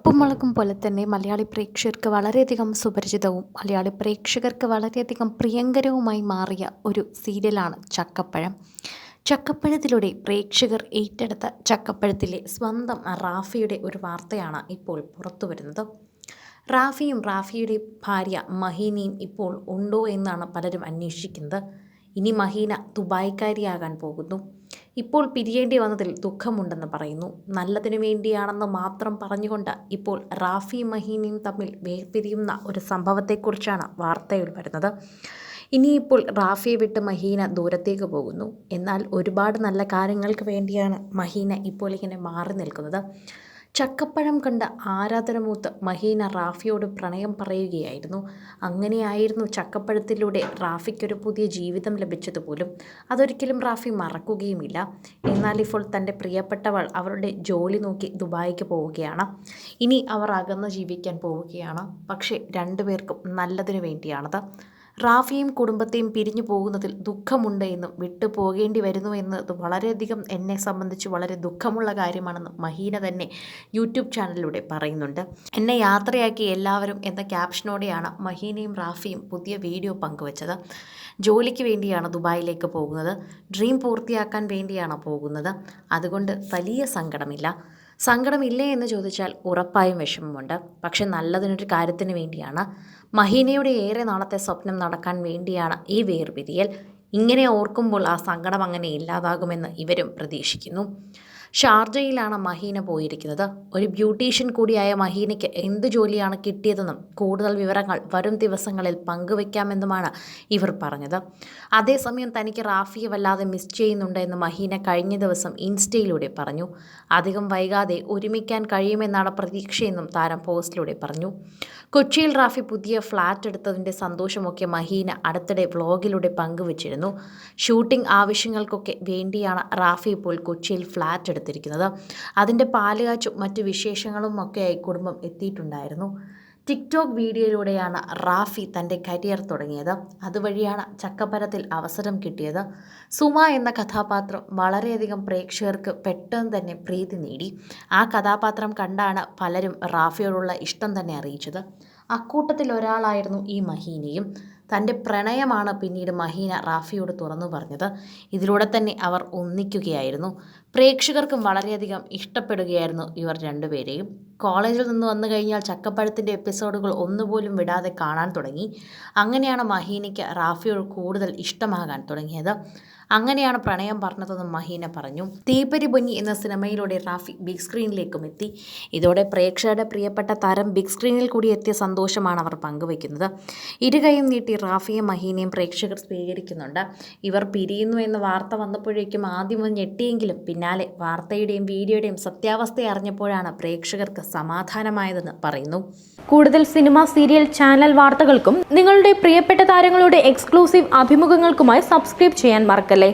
ഉപ്പും മുളകും പോലെ തന്നെ മലയാളി പ്രേക്ഷകർക്ക് വളരെയധികം സുപരിചിതവും മലയാളി പ്രേക്ഷകർക്ക് വളരെയധികം പ്രിയങ്കരവുമായി മാറിയ ഒരു സീരിയലാണ് ചക്കപ്പഴം. ചക്കപ്പഴത്തിലൂടെ പ്രേക്ഷകർ ഏറ്റെടുത്ത ചക്കപ്പഴത്തിലെ സ്വന്തം റാഫിയുടെ ഒരു വാർത്തയാണ് ഇപ്പോൾ പുറത്തു വരുന്നത്. റാഫിയും റാഫിയുടെ ഭാര്യ മഹീനയും ഇപ്പോൾ ഉണ്ടോ എന്നാണ് പലരും അന്വേഷിക്കുന്നത്. ഇനി മഹീന ദുബായ്ക്കാരിയാകാൻ പോകുന്നു. ഇപ്പോൾ പിരിയേണ്ടി വന്നതിൽ ദുഃഖമുണ്ടെന്ന് പറയുന്നു. നല്ലതിനു വേണ്ടിയാണെന്ന് മാത്രം പറഞ്ഞുകൊണ്ട് ഇപ്പോൾ റാഫി മഹീനയും തമ്മിൽ വേർപിരിയുന്ന ഒരു സംഭവത്തെക്കുറിച്ചാണ് വാർത്തയിൽ വരുന്നത്. ഇനിയിപ്പോൾ റാഫിയെ വിട്ട് മഹീന ദൂരത്തേക്ക് പോകുന്നു. എന്നാൽ ഒരുപാട് നല്ല കാര്യങ്ങൾക്ക് വേണ്ടിയാണ് മഹീന ഇപ്പോൾ ഇങ്ങനെ മാറി നിൽക്കുന്നത്. ചക്കപ്പഴം കണ്ട ആരാധനമൂത്ത് മഹീന റാഫിയോട് പ്രണയം പറയുകയായിരുന്നു. അങ്ങനെയായിരുന്നു ചക്കപ്പഴത്തിലൂടെ റാഫിക്കൊരു പുതിയ ജീവിതം ലഭിച്ചതുപോലും. അതൊരിക്കലും റാഫി മറക്കുകയുമില്ല. എന്നാൽ ഇപ്പോൾ തന്റെ പ്രിയപ്പെട്ടവൾ അവരുടെ ജോലി നോക്കി ദുബായിക്ക് പോവുകയാണ്. ഇനി അവർ അകന്ന് ജീവിക്കാൻ പോവുകയാണ്. പക്ഷേ രണ്ടുപേർക്കും നല്ലതിനു വേണ്ടിയാണത്. റാഫിയും കുടുംബത്തെയും പിരിഞ്ഞു പോകുന്നതിൽ ദുഃഖമുണ്ട് എന്നും വിട്ടു പോകേണ്ടി വരുന്നു എന്നത് വളരെയധികം എന്നെ സംബന്ധിച്ച് വളരെ ദുഃഖമുള്ള കാര്യമാണെന്നും മഹീന തന്നെ യൂട്യൂബ് ചാനലിലൂടെ പറയുന്നുണ്ട്. എന്നെ യാത്രയാക്കി എല്ലാവരും എന്ന ക്യാപ്ഷനോടെയാണ് മഹീനയും റാഫിയും പുതിയ വീഡിയോ പങ്കുവച്ചത്. ജോലിക്ക് വേണ്ടിയാണ് ദുബായിലേക്ക് പോകുന്നത്. ഡ്രീം പൂർത്തിയാക്കാൻ വേണ്ടിയാണ് പോകുന്നത്. അതുകൊണ്ട് വലിയ സങ്കടമില്ല. സങ്കടമില്ലേ എന്ന് ചോദിച്ചാൽ ഉറപ്പായും വിഷമമുണ്ട്. പക്ഷെ നല്ലതിനൊരു കാര്യത്തിന് വേണ്ടിയാണ്. മഹീനയുടെ ഏറെ നാളത്തെ സ്വപ്നം നടക്കാൻ വേണ്ടിയാണ് ഈ വേർപിരിയൽ. ഇങ്ങനെ ഓർക്കുമ്പോൾ ആ സങ്കടം അങ്ങനെ ഇല്ലാതാകുമെന്ന് ഇവരും പ്രതീക്ഷിക്കുന്നു. ഷാർജയിലാണ് മഹീന പോയിരിക്കുന്നത്. ഒരു ബ്യൂട്ടീഷ്യൻ കൂടിയായ മഹീനയ്ക്ക് എന്ത് ജോലിയാണ് കിട്ടിയതെന്നും കൂടുതൽ വിവരങ്ങൾ വരും ദിവസങ്ങളിൽ പങ്കുവയ്ക്കാമെന്നുമാണ് ഇവർ പറഞ്ഞത്. അതേസമയം തനിക്ക് റാഫിയെ വല്ലാതെ മിസ് ചെയ്യുന്നുണ്ട് എന്ന് മഹീന കഴിഞ്ഞ ദിവസം ഇൻസ്റ്റയിലൂടെ പറഞ്ഞു. അധികം വൈകാതെ ഒരുമിക്കാൻ കഴിയുമെന്നാണ് പ്രതീക്ഷയെന്നും താരം പോസ്റ്റിലൂടെ പറഞ്ഞു. കൊച്ചിയിൽ റാഫി പുതിയ ഫ്ലാറ്റ് എടുത്തതിന്റെ സന്തോഷമൊക്കെ മഹീന അടുത്തിടെ വ്ളോഗിലൂടെ പങ്കുവച്ചിരുന്നു. ഷൂട്ടിംഗ് ആവശ്യങ്ങൾക്കൊക്കെ വേണ്ടിയാണ് റാഫി ഇപ്പോൾ കൊച്ചിയിൽ ഫ്ലാറ്റ് എടുത്തിരിക്കുന്നത്. അതിന്റെ പാലുകാച്ചും മറ്റു വിശേഷങ്ങളും ഒക്കെയായി കുടുംബം എത്തിയിട്ടുണ്ടായിരുന്നു. ടിക്ടോക്ക് വീഡിയോയിലൂടെയാണ് റാഫി തന്റെ കരിയർ തുടങ്ങിയത്. അതുവഴിയാണ് ചക്കപ്പരത്തിൽ അവസരം കിട്ടിയത്. സുമ എന്ന കഥാപാത്രം വളരെയധികം പ്രേക്ഷകർക്ക് പെട്ടെന്ന് തന്നെ പ്രീതി നേടി. ആ കഥാപാത്രം കണ്ടാണ് പലരും റാഫിയോടുള്ള ഇഷ്ടം തന്നെ അറിയിച്ചത്. അക്കൂട്ടത്തിൽ ഒരാളായിരുന്നു ഈ മഹീനയും. തന്റെ പ്രണയമാണ് പിന്നീട് മഹീന റാഫിയോട് തുറന്നു പറഞ്ഞത്. ഇതിലൂടെ തന്നെ അവർ ഒന്നിക്കുകയായിരുന്നു. പ്രേക്ഷകർക്കും വളരെയധികം ഇഷ്ടപ്പെടുകയായിരുന്നു ഇവർ രണ്ടുപേരെയും. കോളേജിൽ നിന്ന് വന്നു കഴിഞ്ഞാൽ ചക്കപ്പഴത്തിന്റെ എപ്പിസോഡുകൾ ഒന്നുപോലും വിടാതെ കാണാൻ തുടങ്ങി. അങ്ങനെയാണ് മഹീനയ്ക്ക് റാഫിയോട് കൂടുതൽ ഇഷ്ടമാകാൻ തുടങ്ങിയത്. അങ്ങനെയാണ് പ്രണയം പറഞ്ഞതെന്ന് മഹീന പറഞ്ഞു. തീപ്പരി പൊന്നി എന്ന സിനിമയിലൂടെ റാഫി ബിഗ് സ്ക്രീനിലേക്കും എത്തി. ഇതോടെ പ്രേക്ഷകരുടെ പ്രിയപ്പെട്ട താരം ബിഗ് സ്ക്രീനിൽ കൂടി എത്തിയ സന്തോഷമാണ് അവർ പങ്കുവയ്ക്കുന്നത്. ഇരുകൈയും നീട്ടി റാഫിയും മഹീനയും പ്രേക്ഷകർ സ്വീകരിക്കുന്നുണ്ട്. ഇവർ പിരിയുന്നു എന്ന വാർത്ത വന്നപ്പോഴേക്കും ആദ്യം ഞെട്ടിയെങ്കിലും പിന്നാലെ വാർത്തയുടെയും വീഡിയോയുടെയും സത്യാവസ്ഥ അറിഞ്ഞപ്പോഴാണ് പ്രേക്ഷകർക്ക് സമാധാനമായതെന്ന് പറയുന്നു. കൂടുതൽ സിനിമ സീരിയൽ ചാനൽ വാർത്തകൾക്കും നിങ്ങളുടെ പ്രിയപ്പെട്ട താരങ്ങളുടെ എക്സ്ക്ലൂസീവ് അഭിമുഖങ്ങൾക്കുമായി സബ്സ്ക്രൈബ് ചെയ്യാൻ മറക്കല്ലേ?